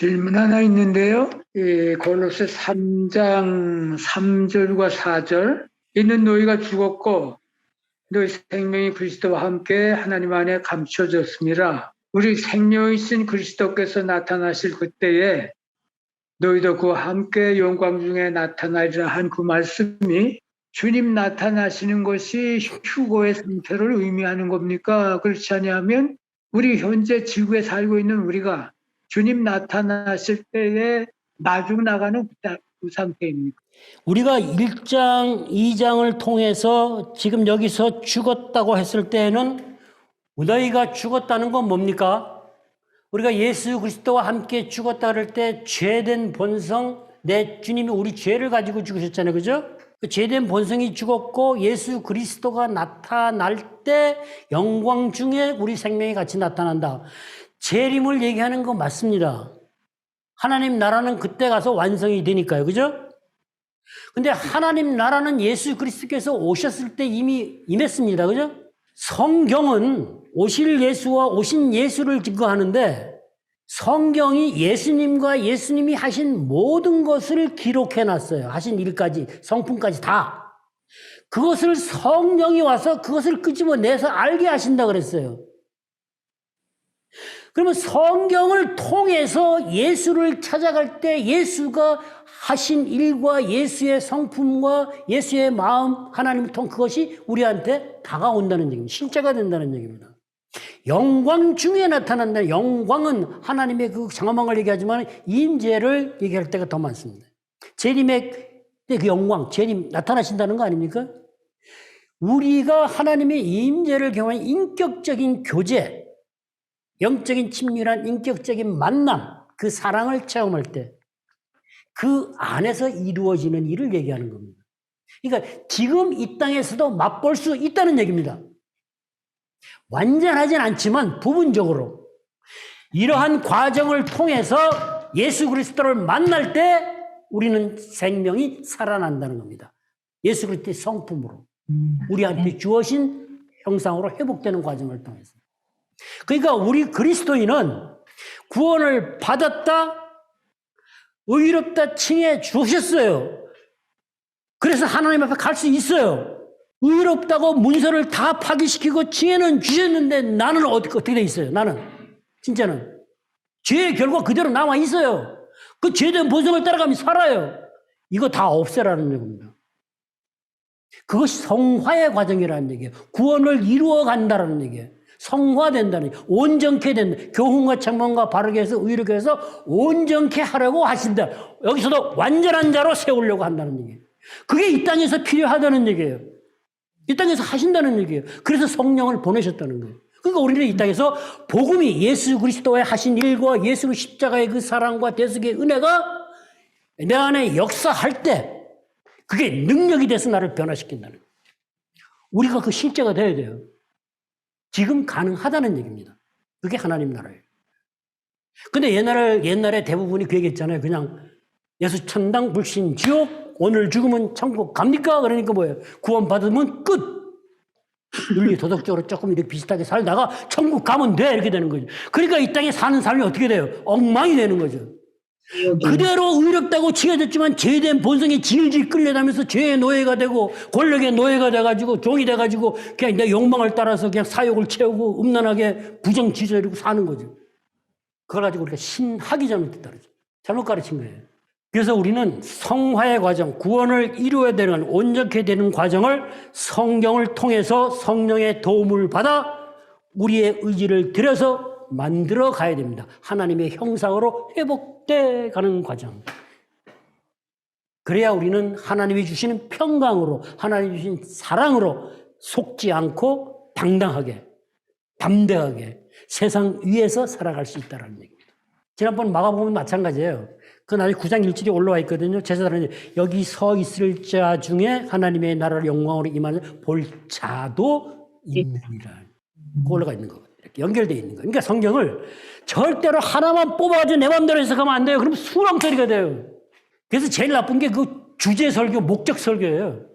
질문 하나 있는데요. 이 골로새 3장 3절과 4절 있는 너희가 죽었고 너희 생명이 그리스도와 함께 하나님 안에 감춰졌습니다. 우리 생명이신 그리스도께서 나타나실 그때에 너희도 그와 함께 영광 중에 나타나리라 한 그 말씀이 주님 나타나시는 것이 휴고의 상태를 의미하는 겁니까? 그렇지 아니하면 우리 현재 지구에 살고 있는 우리가 주님 나타나실 때에 나중 나가는 그그 상태입니까? 우리가 1장, 2장을 통해서 지금 여기서 죽었다고 했을 때에는 너희가 죽었다는 건 뭡니까? 우리가 예수 그리스도와 함께 죽었다 그럴 때 죄된 본성, 내 주님이 우리 죄를 가지고 죽으셨잖아요. 그죠? 그 죄된 본성이 죽었고 예수 그리스도가 나타날 때 영광 중에 우리 생명이 같이 나타난다. 재림을 얘기하는 거 맞습니다. 하나님 나라는 그때 가서 완성이 되니까요. 그죠? 근데 하나님 나라는 예수 그리스도께서 오셨을 때 이미 임했습니다. 그죠? 성경은 오실 예수와 오신 예수를 증거하는데 성경이 예수님과 예수님이 하신 모든 것을 기록해 놨어요. 하신 일까지, 성품까지 다. 그것을 성령이 와서 그것을 끄집어내서 알게 하신다 그랬어요. 그러면 성경을 통해서 예수를 찾아갈 때 예수가 하신 일과 예수의 성품과 예수의 마음, 하나님을 통 그것이 우리한테 다가온다는 얘기입니다. 실제가 된다는 얘기입니다. 영광 중에 나타난다. 영광은 하나님의 그 장엄한걸 얘기하지만 임재를 얘기할 때가 더 많습니다. 재림의 때그 영광, 재림 나타나신다는 거 아닙니까? 우리가 하나님의 임재를 경험한 인격적인 교제, 영적인 친밀한 인격적인 만남, 그 사랑을 체험할 때 그 안에서 이루어지는 일을 얘기하는 겁니다. 그러니까 지금 이 땅에서도 맛볼 수 있다는 얘기입니다. 완전하진 않지만 부분적으로 이러한 과정을 통해서 예수 그리스도를 만날 때 우리는 생명이 살아난다는 겁니다. 예수 그리스도의 성품으로 우리한테 주어진 형상으로 회복되는 과정을 통해서. 그러니까 우리 그리스도인은 구원을 받았다, 의롭다 칭해 주셨어요. 그래서 하나님 앞에 갈 수 있어요. 의롭다고 문서를 다 파기시키고 칭해는 주셨는데 나는 어떻게, 돼 있어요? 나는. 진짜는. 죄의 결과 그대로 남아 있어요. 그 죄된 본성을 따라가면 살아요. 이거 다 없애라는 얘기입니다. 그것이 성화의 과정이라는 얘기예요. 구원을 이루어 간다는 얘기예요. 성화된다는. 온전케 된다. 교훈과 책망과 바르게 해서 의롭게 해서 온전케 하려고 하신다. 여기서도 완전한 자로 세우려고 한다는 얘기예요. 그게 이 땅에서 필요하다는 얘기예요. 이 땅에서 하신다는 얘기예요. 그래서 성령을 보내셨다는 거예요. 그러니까 우리는 이 땅에서 복음이 예수 그리스도의 하신 일과 예수 십자가의 그 사랑과 대속의 은혜가 내 안에 역사할 때 그게 능력이 돼서 나를 변화시킨다는 거예요. 우리가 그 실제가 돼야 돼요. 지금 가능하다는 얘기입니다. 그게 하나님 나라예요. 근데 옛날에, 옛날에 대부분이 그 얘기 했잖아요. 그냥 예수 천당 불신 지옥 오늘 죽으면 천국 갑니까? 그러니까 뭐예요? 구원 받으면 끝. 윤리 도덕적으로 조금 이렇게 비슷하게 살다가 천국 가면 돼 이렇게 되는 거죠. 그러니까 이 땅에 사는 삶이 어떻게 돼요? 엉망이 되는 거죠. 그대로 의롭다고 지어졌지만 죄된 본성이 질질 끌려다면서 죄의 노예가 되고 권력의 노예가 돼가지고 종이 돼가지고 그냥 내 욕망을 따라서 그냥 사욕을 채우고 음란하게 부정지저리고 사는 거죠. 그걸 가지고 우리가 신학이 잘못됐다 그러죠. 잘못 가르친 거예요. 그래서 우리는 성화의 과정, 구원을 이루어야 되는 온전케 되는 과정을 성경을 통해서 성령의 도움을 받아 우리의 의지를 들여서 만들어 가야 됩니다. 하나님의 형상으로 회복돼 가는 과정. 그래야 우리는 하나님이 주시는 평강으로, 하나님이 주신 사랑으로 속지 않고 당당하게, 담대하게 세상 위에서 살아갈 수 있다는 얘기입니다. 지난번 마가복음 마찬가지예요. 그 나중에 9장 1절에 올라와 있거든요. 제사장은 여기 서 있을 자 중에 하나님의 나라를 영광으로 임하는 볼 자도 있느니라. 그 올라가 있는 거. 이렇게 연결되어 있는 거. 그러니까 성경을 절대로 하나만 뽑아가지고 내 마음대로 해석하면 안 돼요. 그럼 수렁처리가 돼요. 그래서 제일 나쁜 게 그 주제 설교, 목적 설교예요.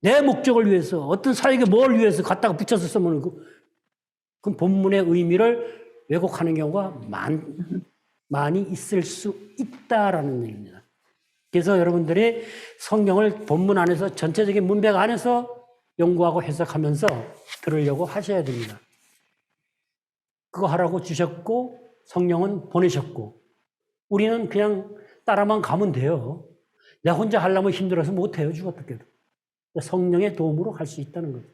내 목적을 위해서, 어떤 사역에 뭘 위해서 갖다가 붙여서 쓰면 그, 그 본문의 의미를 왜곡하는 경우가 많, 많이 있을 수 있다라는 얘기입니다. 그래서 여러분들이 성경을 본문 안에서 전체적인 문맥 안에서 연구하고 해석하면서 들으려고 하셔야 됩니다. 그거 하라고 주셨고 성령은 보내셨고 우리는 그냥 따라만 가면 돼요. 내가 혼자 하려면 힘들어서 못해요. 죽었다 깨도. 성령의 도움으로 할 수 있다는 거죠.